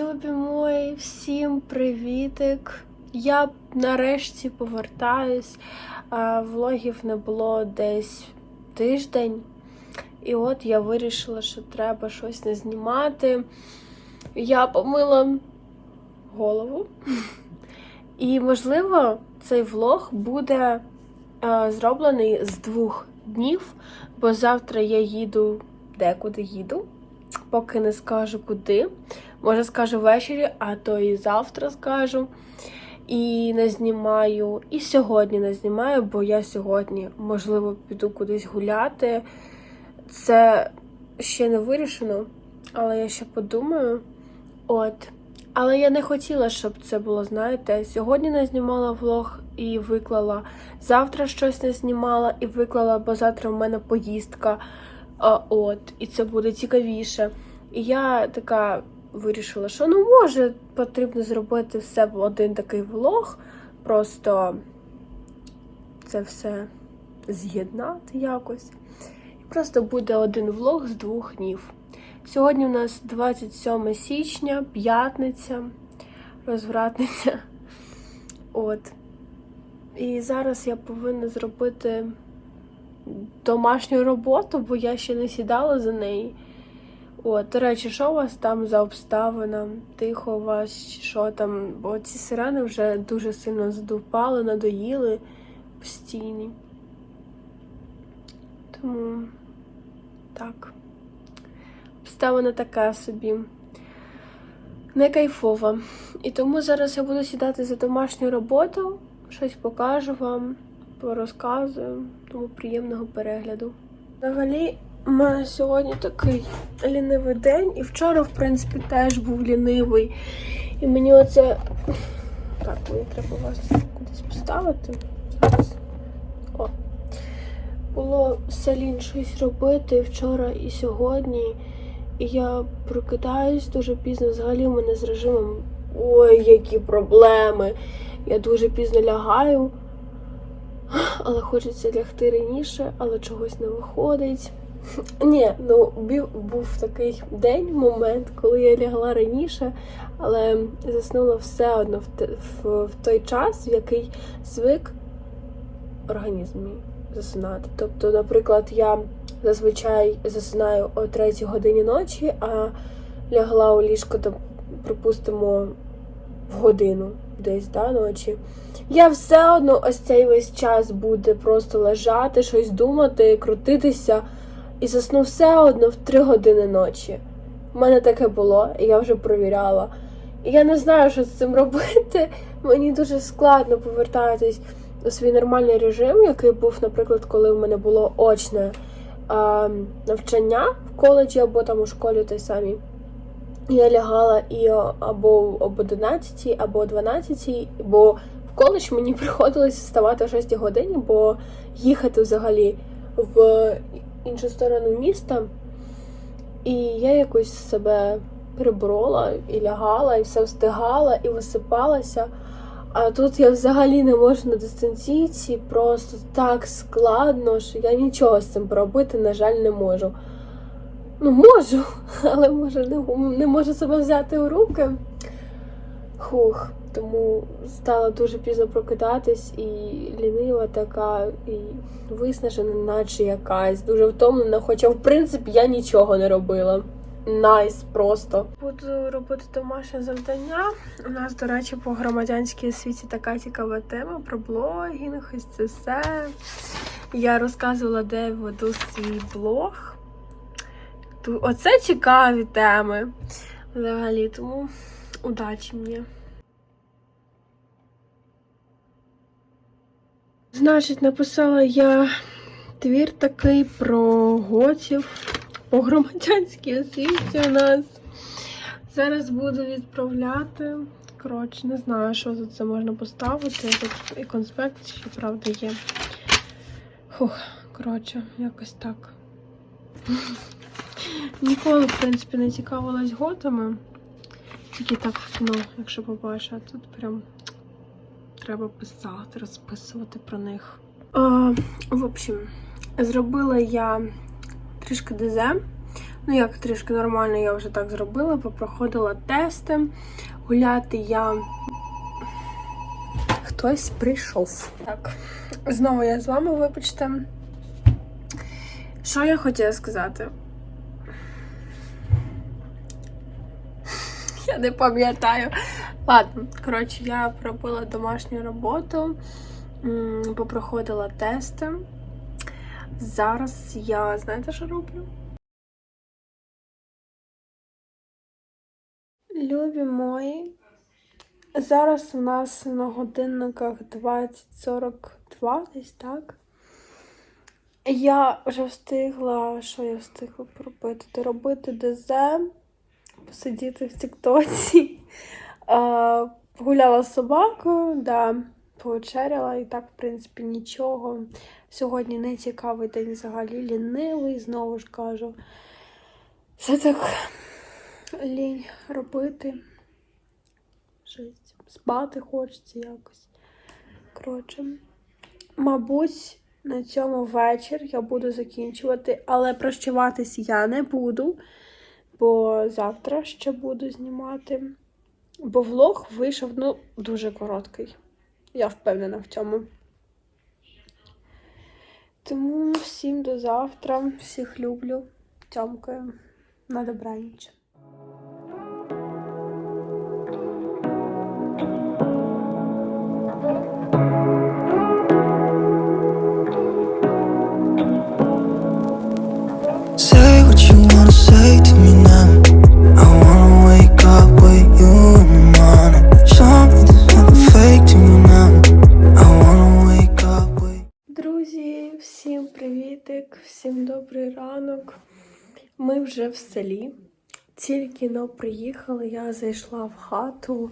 Любі мої, всім привітик! Я нарешті повертаюсь. Влогів не було десь тиждень. І от я вирішила, що треба щось не знімати. Я помила голову. І, можливо, цей влог буде зроблений з двох днів, бо завтра я їду декуди їду, поки не скажу куди. Може, скажу ввечері, а то і завтра скажу. І не знімаю, і сьогодні не знімаю, бо я сьогодні, можливо, піду кудись гуляти. Це ще не вирішено, але я ще подумаю. От. Але я не хотіла, щоб це було, знаєте, сьогодні не знімала влог і виклала. Завтра щось не знімала і виклала, бо завтра в мене поїздка. От, і це буде цікавіше. І я така вирішила, що ну може потрібно зробити все в один такий влог, просто це все з'єднати якось. І просто буде один влог з двох днів. Сьогодні у нас 27 січня, п'ятниця, розвратниця. От. І зараз я повинна зробити домашню роботу, бо я ще не сідала за неї. От, до речі, що у вас там за обставина? Тихо у вас, що там? Бо ці сирени вже дуже сильно задовпали, надоїли постійні. Тому так. Обставина така собі. Не кайфова. І тому зараз я буду сідати за домашню роботу, щось покажу вам, порозказую, тому приємного перегляду. Взагалі, у мене сьогодні такий лінивий день, і вчора, в принципі, теж був лінивий. І мені оце. Так, мені треба вас кудись поставити. Зараз. О. Було селін щось робити вчора і сьогодні. І я прокидаюсь дуже пізно. Взагалі у мене з режимом. Ой, які проблеми! Я дуже пізно лягаю, але хочеться лягти раніше, але чогось не виходить. Ні, ну був такий день, момент, коли я лягла раніше, але заснула все одно в, в, в той час, в який звик організм мій засинати. Тобто, наприклад, я зазвичай засинаю о 3 годині ночі, а лягла у ліжко, там, припустимо, в годину десь да, ночі. Я все одно ось цей весь час буде просто лежати, щось думати, крутитися, і засну все одно в 3 години ночі. У мене таке було, і я вже провіряла. І я не знаю, що з цим робити. Мені дуже складно повертатись у свій нормальний режим, який був, наприклад, коли в мене було очне а, навчання в коледжі або там у школі той самій. Я лягала і або об 11, або о 12, бо в коледж мені приходилось вставати о 6 годині, бо їхати взагалі в іншу сторону міста. І я якось себе переборола і лягала, і все встигала, і висипалася. А тут я взагалі не можу на дистанційці, просто так складно, що я нічого з цим поробити, на жаль, не можу. Ну, можу, але може не, не можу себе взяти у руки. Хух, тому стала дуже пізно прокидатись і лінива така, і виснажена, наче якась, дуже втомлена, хоча, в принципі, я нічого не робила. Найс просто. Буду робити домашнє завдання. У нас, до речі, по громадянській освіті така цікава тема про блогінг, ось це все. Я розказувала, де веду свій блог. Оце цікаві теми. Взагалі, тому удачі мені. Значить, написала я твір такий про готів по громадянській освіті у нас. Зараз буду відправляти. Коротше, не знаю, що за це можна поставити. Тут і конспект ще правда є. Фух, коротше, якось так. Ніколи, в принципі, не цікавилась готами. Тільки так кіно, якщо побачу, тут прям треба писати, розписувати про них. А, в общем, зробила я трішки ДЗ. Ну, як трішки нормально, я вже так зробила, попроходила тести. Гуляти я. Хтось прийшов. Так, знову я з вами, вибачте. Що я хотіла сказати? Я не пам'ятаю. Ладно, коротше, я пробила домашню роботу, попроходила тести. Зараз я, знаєте, що роблю? Любі мої, зараз у нас на годинниках 20.42, десь так. Я вже встигла, що я встигла поробити? Доробити ДЗ, посидіти в Тіктоці, а, погуляла з собакою, да, повечеряла і так, в принципі, нічого. Сьогодні не цікавий день взагалі, лінивий, знову ж кажу. Все так лінь робити. Жесть. Спати хочеться якось. Коротше, мабуть, на цьому вечір я буду закінчувати, але прощаватись я не буду, бо завтра ще буду знімати. Бо влог вийшов ну, дуже короткий. Я впевнена в цьому. Тому всім до завтра. Всіх люблю. Тьомкою. На добраніч. Добрий ранок. Ми вже в селі. Тільки но приїхали, я зайшла в хату.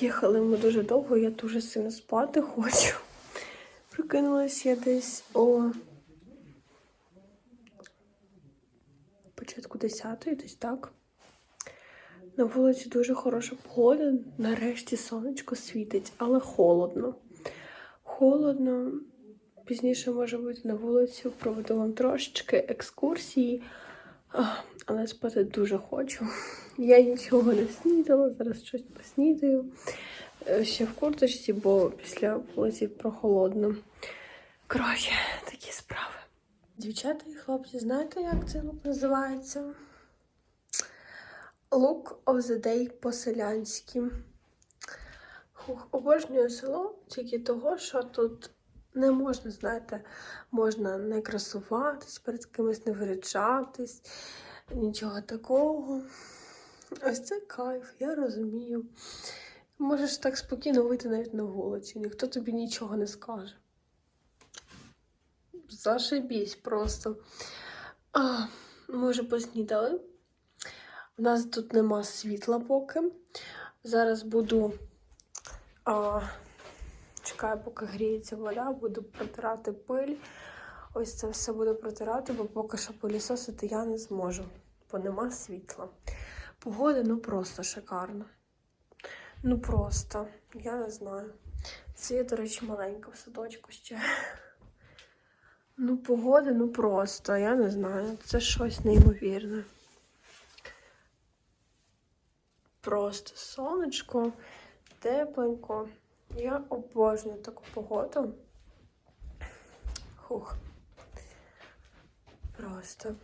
Їхали ми дуже довго, я дуже сильно спати хочу. Прокинулась я десь о початку 10-ї, десь так. На вулиці дуже хороша погода. Нарешті сонечко світить, але холодно. Холодно. Пізніше може бути на вулицю, проведу вам трошечки екскурсії, але спати дуже хочу. Я нічого не снідала, зараз щось поснідаю. Е, Ще в курточці, бо після вулиці прохолодно. Коротше, такі справи. Дівчата і хлопці, знаєте, як цей лук називається? Look of the day по-селянськи. Обожнюю село тільки того, що тут не можна, знаєте, можна не красуватись, перед кимось не вирячатись, нічого такого. Ось це кайф, я розумію. Можеш так спокійно вийти навіть на вулицю, ніхто тобі нічого не скаже. Зашибісь просто. А, ми вже поснідали. У нас тут нема світла поки. Зараз буду. А, чекаю, поки гріється вода, буду протирати пиль. Ось це все буду протирати, бо поки що пилісосити я не зможу, бо нема світла. Погода ну просто шикарна. Ну просто, я не знаю. Це я, до речі, маленька в садочку ще. Ну, погода, ну просто, я не знаю. Це щось неймовірне. Просто сонечко, тепленько. Я обожнюю таку погоду. Хух. Просто.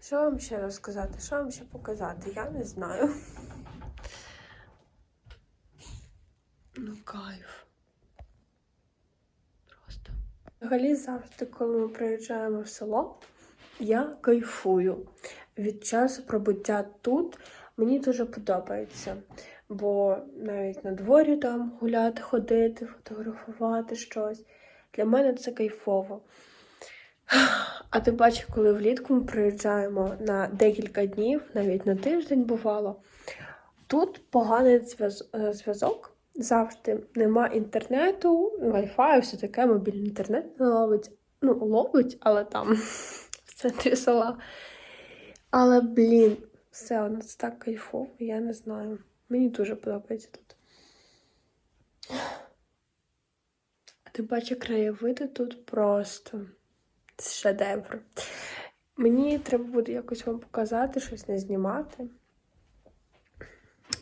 Що вам ще розказати? Що вам ще показати? Я не знаю. Ну, кайф. Просто. Взагалі, завжди, коли ми приїжджаємо в село, я кайфую. Від часу пробуття тут мені дуже подобається. Бо навіть на дворі там гуляти, ходити, фотографувати щось. Для мене це кайфово. А ти бачиш, коли влітку ми приїжджаємо на декілька днів, навіть на тиждень бувало, тут поганий е, зв'язок завжди. Нема інтернету, Wi-Fi, все таке, мобільний інтернет не ловить. Ну, ловить, але там в центрі села. Але, блін, все у нас так кайфово, я не знаю. Мені дуже подобається тут. А ти бачиш краєвиди тут просто шедевр. Мені треба буде якось вам показати, щось не знімати.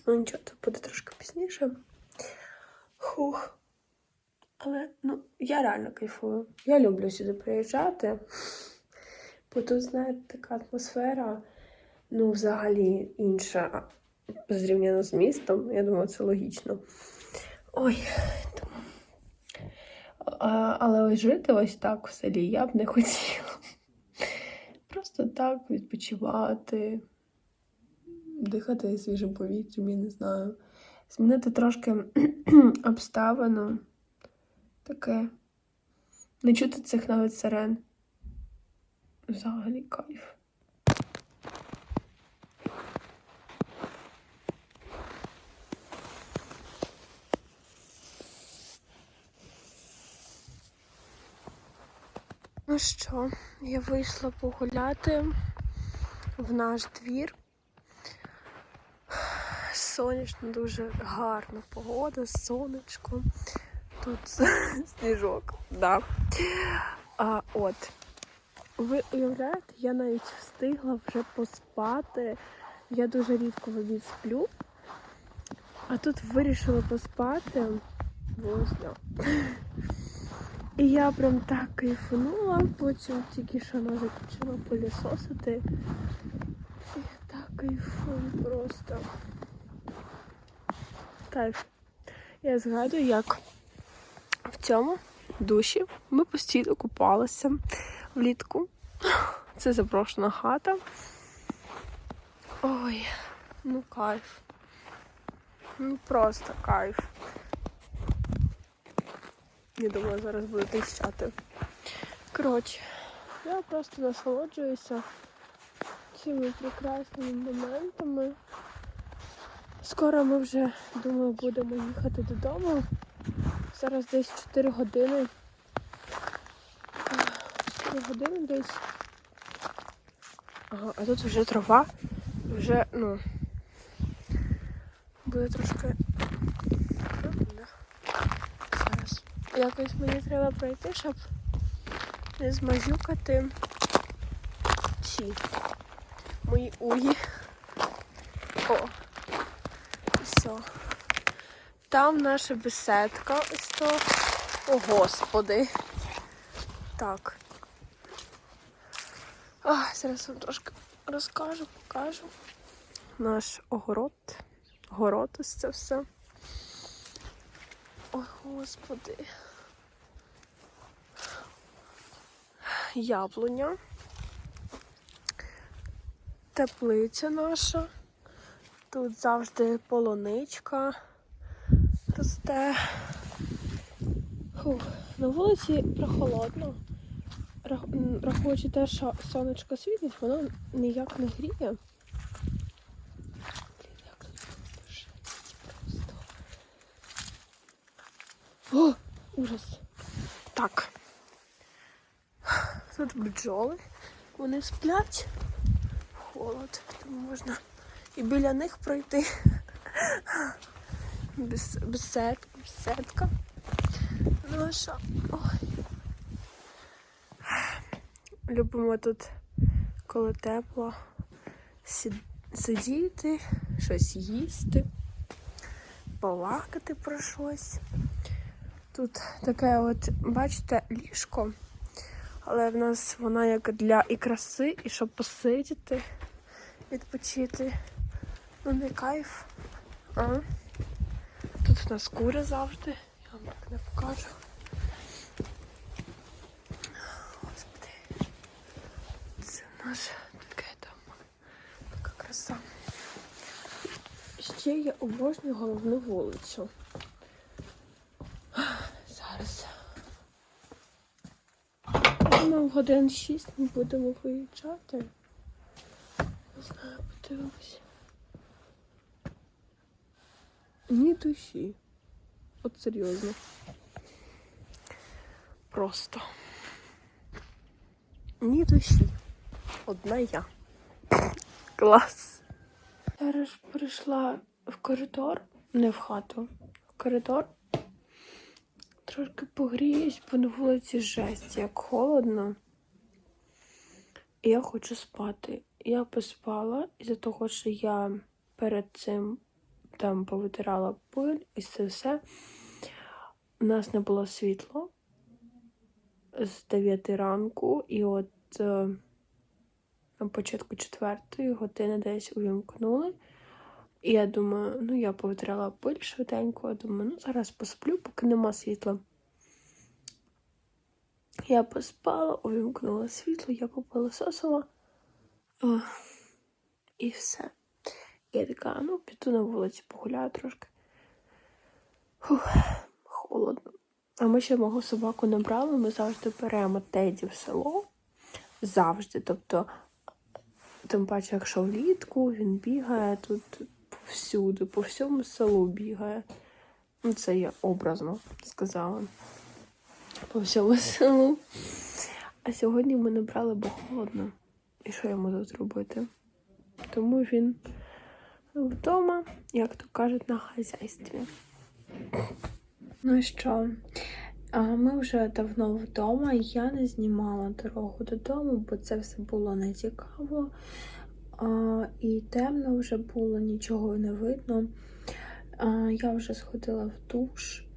Ну нічого, це буде трошки пізніше. Хух. Але ну, я реально кайфую. Я люблю сюди приїжджати. Бо тут, знаєте, така атмосфера, ну, взагалі інша зрівняно з містом. Я думаю, це логічно. Ой, тому. А, але ось жити ось так в селі я б не хотіла. Просто так відпочивати, дихати свіжим повітрям, я не знаю. Змінити трошки обставину. Таке. Не чути цих навіть сирен. Взагалі кайф. Ну що, я вийшла погуляти в наш двір. Сонячно, дуже гарна погода, сонечко. Тут сніжок, да. А, от. Ви уявляєте, я навіть встигла вже поспати. Я дуже рідко в обід сплю. А тут вирішила поспати. Возня. І я прям так кайфанула, потім тільки що вона закінчила пилісосити. І так кайфую просто. Кайф. Я згадую, як в цьому душі ми постійно купалися влітку. Це запрошена хата. Ой, ну кайф. Ну просто кайф. Я думаю, зараз буду тріщати. Коротше, я просто насолоджуюся цими прекрасними моментами. Скоро ми вже, думаю, будемо їхати додому. Зараз десь 4 години. 4 години десь. Ага, а тут вже трава. Вже, ну, буде трошки. Да. Зараз. Якось мені треба пройти, щоб не змазюкати ці мої угі. О, все. Там наша беседка. Ось то. О, господи. Так. А, зараз вам трошки розкажу, покажу. Наш огород. Город ось це все. Ой, господи. Яблуня. Теплиця наша. Тут завжди полоничка росте. Фух, на вулиці прохолодно. Рахуючи те, що сонечко світить, воно ніяк не гріє. О, ужас. Так. Тут бджоли. Вони сплять. Холод, тому можна і біля них пройти. Без, беседка, беседка. Наша. Ой. Любимо тут, коли тепло, сидіти, щось їсти, балакати про щось. Тут таке от, бачите, ліжко, але в нас вона як для і краси, і щоб посидіти, відпочити. Ну не кайф. А? Тут в нас кури завжди. Я вам так не покажу. Господи. Це нас таке там. Така краса. Ще я обожнюю головну вулицю. Зараз. Думаю, в годин 6 ми будемо виїжджати. Не знаю, подивимось. Ні душі. От серйозно. Просто. Ні душі. Одна я. Клас. Зараз прийшла в коридор, не в хату, в коридор. Трошки погріюсь, бо на вулиці жесть, як холодно. і я хочу спати. Я поспала із-за того, що я перед цим там повитирала пиль і це все. У нас не було світла з 9 ранку, і от е, на початку четвертої години десь увімкнули. І я думаю, ну я повитряла пиль швиденько, я думаю, ну зараз посплю, поки нема світла. Я поспала, увімкнула світло, я попилососила. О, і все. Я така, ну, піду на вулиці, погуляю трошки. Фух, холодно. А ми ще мого собаку не брали, ми завжди беремо Теді в село. Завжди. Тобто, тим паче, якщо влітку він бігає тут повсюди, по всьому селу бігає. Ну, це я образно сказала. По всьому селу. А сьогодні ми не брали, бо холодно. І що йому тут робити? Тому він вдома, як то кажуть, на хазяйстві. Ну що? Ми вже давно вдома. Я не знімала дорогу додому, бо це все було не цікаво. А, і темно вже було, нічого не видно. Я вже сходила в душ.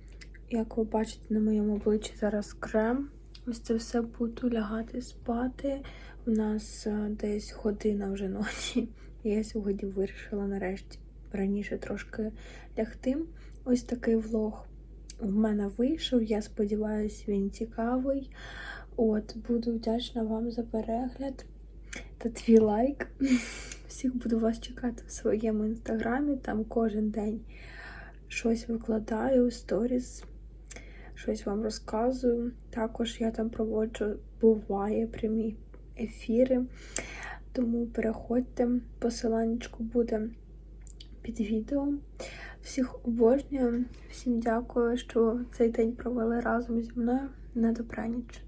Як ви бачите, на моєму обличчі зараз крем. Ось це все буду лягати спати. У нас десь година вже ночі. Я сьогодні вирішила нарешті раніше трошки лягти. Ось такий влог в мене вийшов. Я сподіваюся, він цікавий. От, буду вдячна вам за перегляд та твій лайк. Всіх буду вас чекати в своєму інстаграмі. Там кожен день щось викладаю, сторіс, щось вам розказую. Також я там проводжу, буває прямі ефіри. Тому переходьте, посиланнячку буде під відео. Всіх обожнюю, всім дякую, що цей день провели разом зі мною. На добраніч.